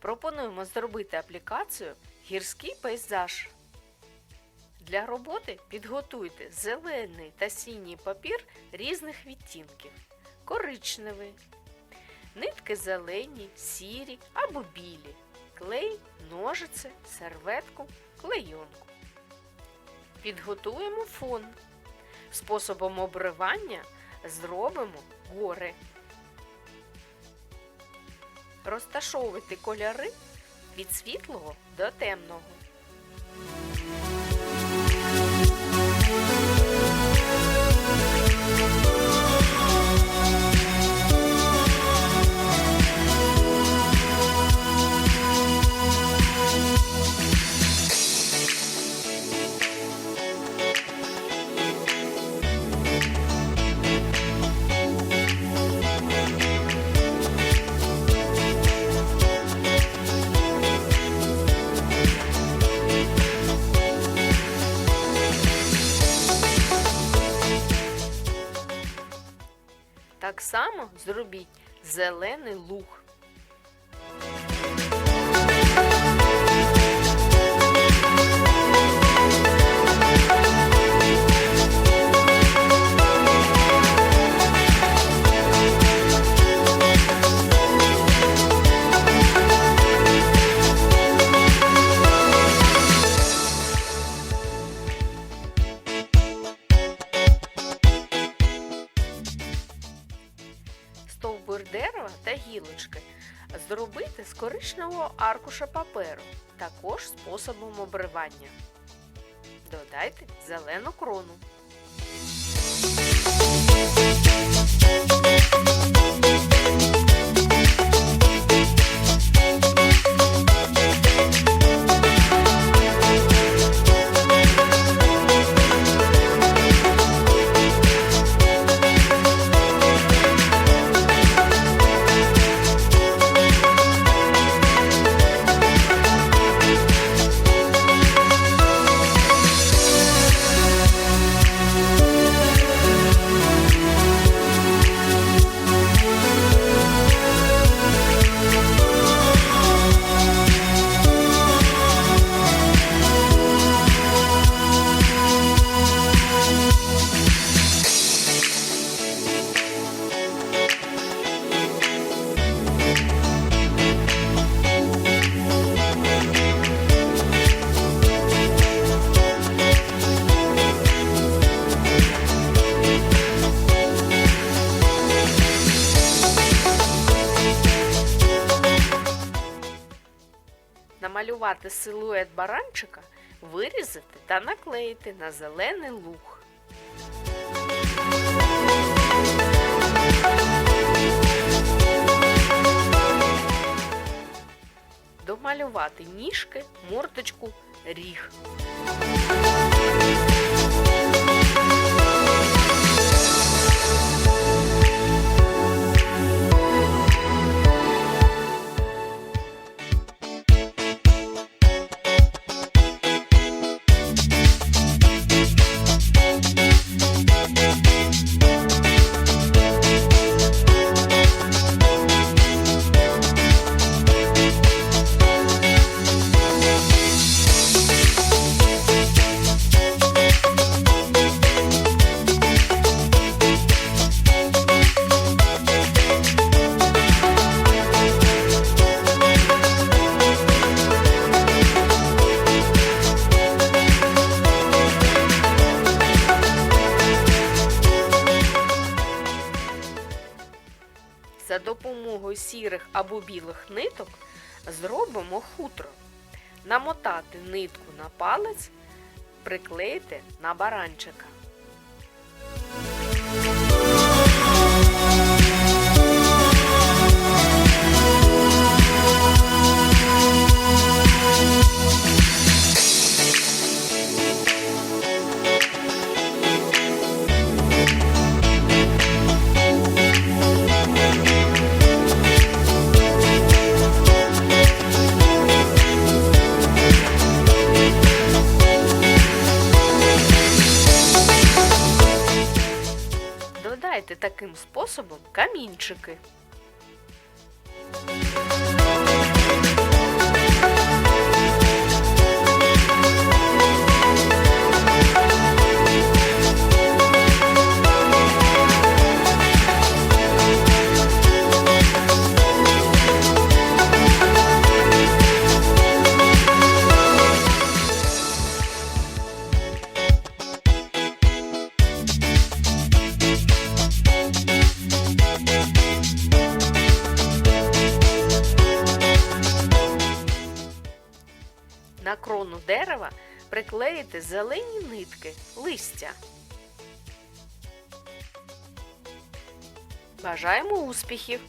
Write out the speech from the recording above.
Пропонуємо зробити аплікацію Гірський пейзаж. Для роботи підготуйте зелений та синій папір різних відтінків, коричневий, нитки зелені, сірі або білі, клей, ножиці, серветку, клейонку. Підготуємо фон. Способом обривання зробимо гори. Розташовуйте кольори від світлого до темного. Так само зробіть зелений луг. Дерева та гілочки зробити з коричневого аркуша паперу, також способом обривання. Додайте зелену крону. Намалювати силует баранчика, вирізати та наклеїти на зелений луг. Домалювати ніжки, мордочку, ріг. Сірих або білих ниток зробимо хутро. Намотати нитку на палець, приклеїти на баранчика. Таким способом камінчики. Крону дерева приклеїти зелені нитки листя. Бажаємо успіхів!